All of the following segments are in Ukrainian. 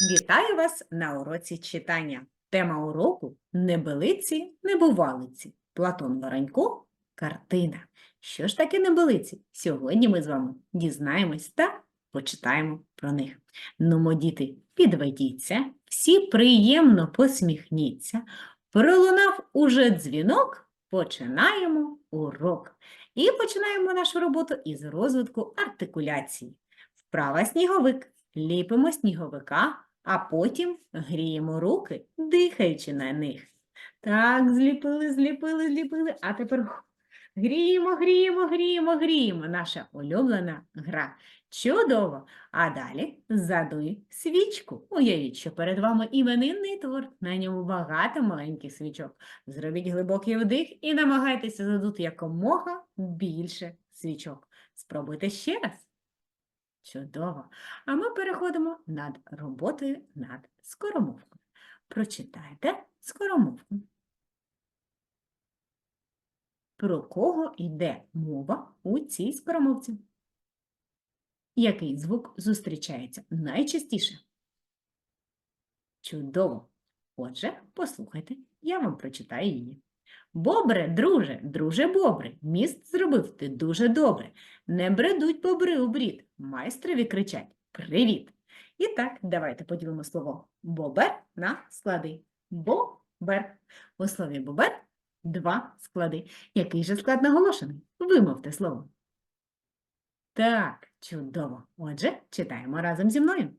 Вітаю вас на уроці читання. Тема уроку небелиці, небувалиці. Платон Воронько картина. Що ж таке небелиці? Сьогодні ми з вами дізнаємось та почитаємо про них. Нумо, діти, підведіться, всі приємно посміхніться. Пролунав уже дзвінок, починаємо урок. І починаємо нашу роботу із розвитку артикуляції. Вправа сніговик. Ліпимо сніговика, а потім гріємо руки, дихаючи на них. Так, зліпили, зліпили, зліпили, а тепер гріємо, гріємо, гріємо, гріємо. Наша улюблена гра. Чудово! А далі задуй свічку. Уявіть, що перед вами іменинний торт, на ньому багато маленьких свічок. Зробіть глибокий вдих і намагайтеся задути якомога більше свічок. Спробуйте ще раз. Чудово! А ми переходимо над роботою над скоромовкою. Прочитайте скоромовку. Про кого йде мова у цій скоромовці? Який звук зустрічається найчастіше? Чудово! Отже, послухайте, я вам прочитаю її. Бобре, друже, друже бобре, міст зробив ти дуже добре. Не бредуть бобри у брід, майстрові кричать Привіт! І так, давайте поділимо слово бобер на склади. Бобер. У слові бобер два склади. Який же склад наголошений? Вимовте слово. Так, чудово. Отже, читаємо разом зі мною.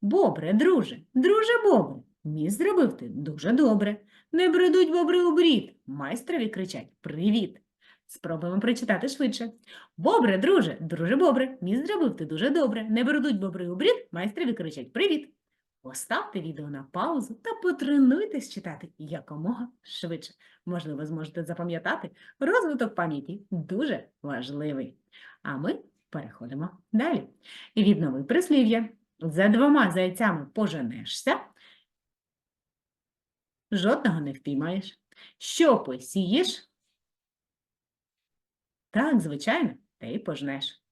Бобре, друже, друже бобре, міст зробив ти дуже добре. Не бредуть бобри у брід, майстрові кричать Привіт! Спробуємо прочитати швидше. Бобре, друже, друже бобре, міст зробив ти дуже добре. Не бредуть бобри у брід, майстрові кричать Привіт! Поставте відео на паузу та потренуйтесь читати якомога швидше. Можливо, зможете запам'ятати, розвиток пам'яті дуже важливий. А ми переходимо далі. Віднови прислів'я. За двома зайцями поженешся, жодного не впіймаєш. Що посієш? Так, звичайно, те й пожнеш.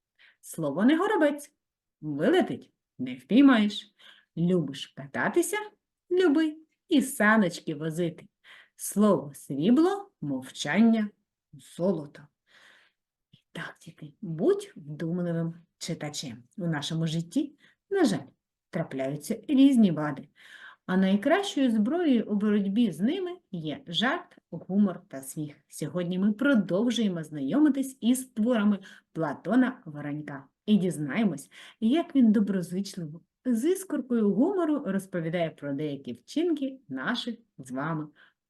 Слово не горобець. Вилетить не впіймаєш. Любиш кататися? Люби і саночки возити. Слово срібло, мовчання, золото. І так, діти, будь вдумливим читачем. У нашому житті, на жаль, трапляються різні вади. А найкращою зброєю у боротьбі з ними є жарт, гумор та сміх. Сьогодні ми продовжуємо знайомитись із творами Платона Воронька і дізнаємось, як він доброзичливо, з іскоркою гумору розповідає про деякі вчинки наших з вами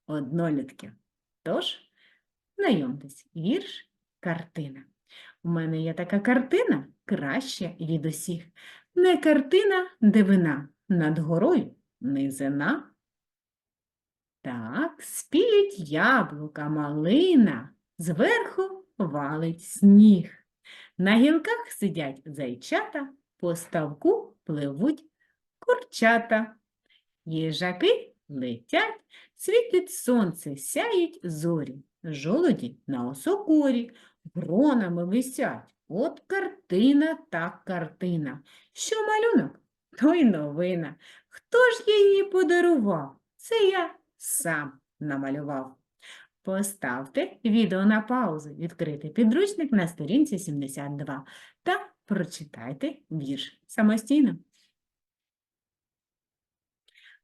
однолітків. Тож, знайомтесь, вірш картина. У мене є така картина краща від усіх. Не картина дивина, над горою низина. Так, спіють яблука, малина, зверху валить сніг. На гілках сидять зайчата, по ставку пливуть курчата. Їжаки летять, світить сонце, сяють зорі, жолоді на осокорі, гронами висять. От картина так картина. Що малюнок, то й новина. Хто ж її подарував? Це я сам намалював. Поставте відео на паузу, відкрити підручник на сторінці 72 та прочитайте вірш самостійно.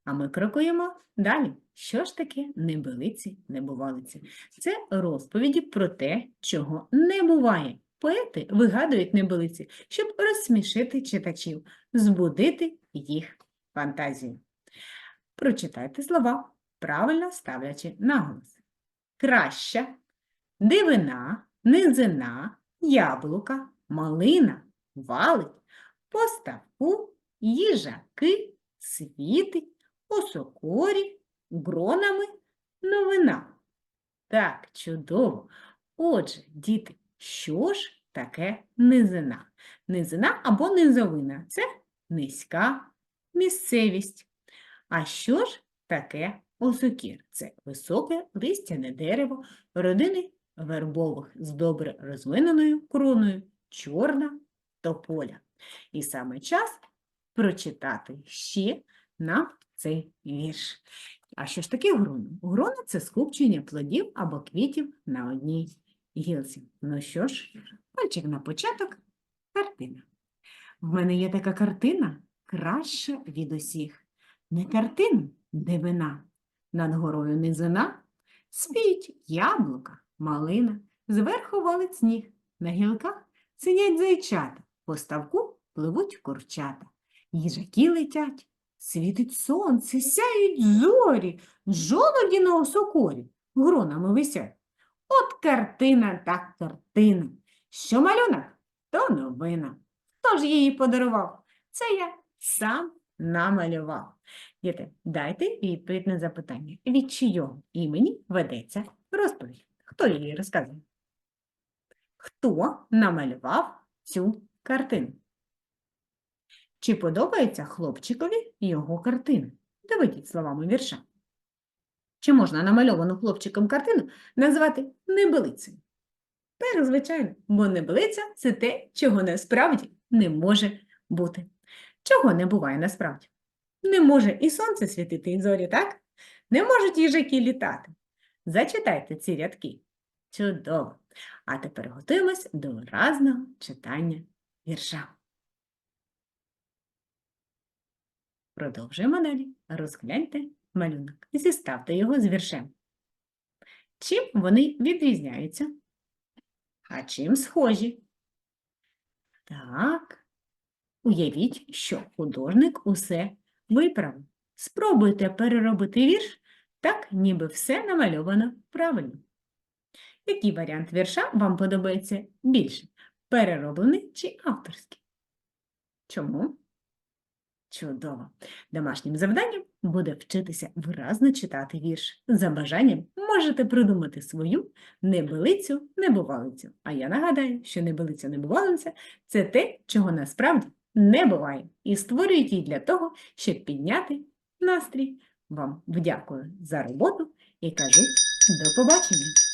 А ми крокуємо далі. Що ж таке небилиці, небувалиці? Це розповіді про те, чого не буває. Поети вигадують небилиці, щоб розсмішити читачів, збудити їх фантазію. Прочитайте слова, правильно ставлячи наголос. Краща, дивина, низина, яблука, малина, валить, поставку, їжаки, світить, осокорі, гронами, новина. Так, чудово. Отже, діти, що ж таке низина? Низина або низовина це низька місцевість. А що ж таке осокір? Це високе листяне дерево родини вербових з добре розвиненою кроною, чорна тополя. І саме час прочитати ще на цей вірш. А що ж таке гроно? Гроно – це скупчення плодів або квітів на одній гілці. Ну що ж, пальчик на початок, картина. В мене є така картина краща від усіх. Не картина, дивина, над горою низина, спіють яблука, малина, зверху валить сніг, на гілках сидять зайчата, по ставку пливуть курчата. Їжаки летять, світить сонце, сяють зорі, жолоді на осокорі гронами висять. От картина так картина, що малюнок, то новина. Хто ж її подарував? Це я сам намалював. Діти, дайте відповідь на запитання. Від чийого імені ведеться розповідь? Хто її розказує? Хто намалював цю картину? Чи подобається хлопчикові його картина? Доведіть словами вірша. Чи можна намальовану хлопчиком картину назвати небелицею? Так, звичайно, бо небелиця – це те, чого насправді не може бути. Чого не буває насправді? Не може і сонце світити, і зорі, так? Не можуть їжаки літати. Зачитайте ці рядки. Чудово. А тепер готуємось до виразного читання вірша. Продовжуємо далі. Розгляньте малюнок і зіставте його з віршем. Чим вони відрізняються? А чим схожі? Так. Уявіть, що художник усе виправив. Спробуйте переробити вірш так, ніби все намальовано правильно. Який варіант вірша вам подобається більше? Перероблений чи авторський? Чому? Чудово! Домашнім завданням буде вчитися виразно читати вірш. За бажанням можете придумати свою небелицю, небувалицю. А я нагадаю, що небелиця, небувалиця – це те, чого насправді не буває. І створюють її для того, щоб підняти настрій. Вам вдякую за роботу і кажу до побачення!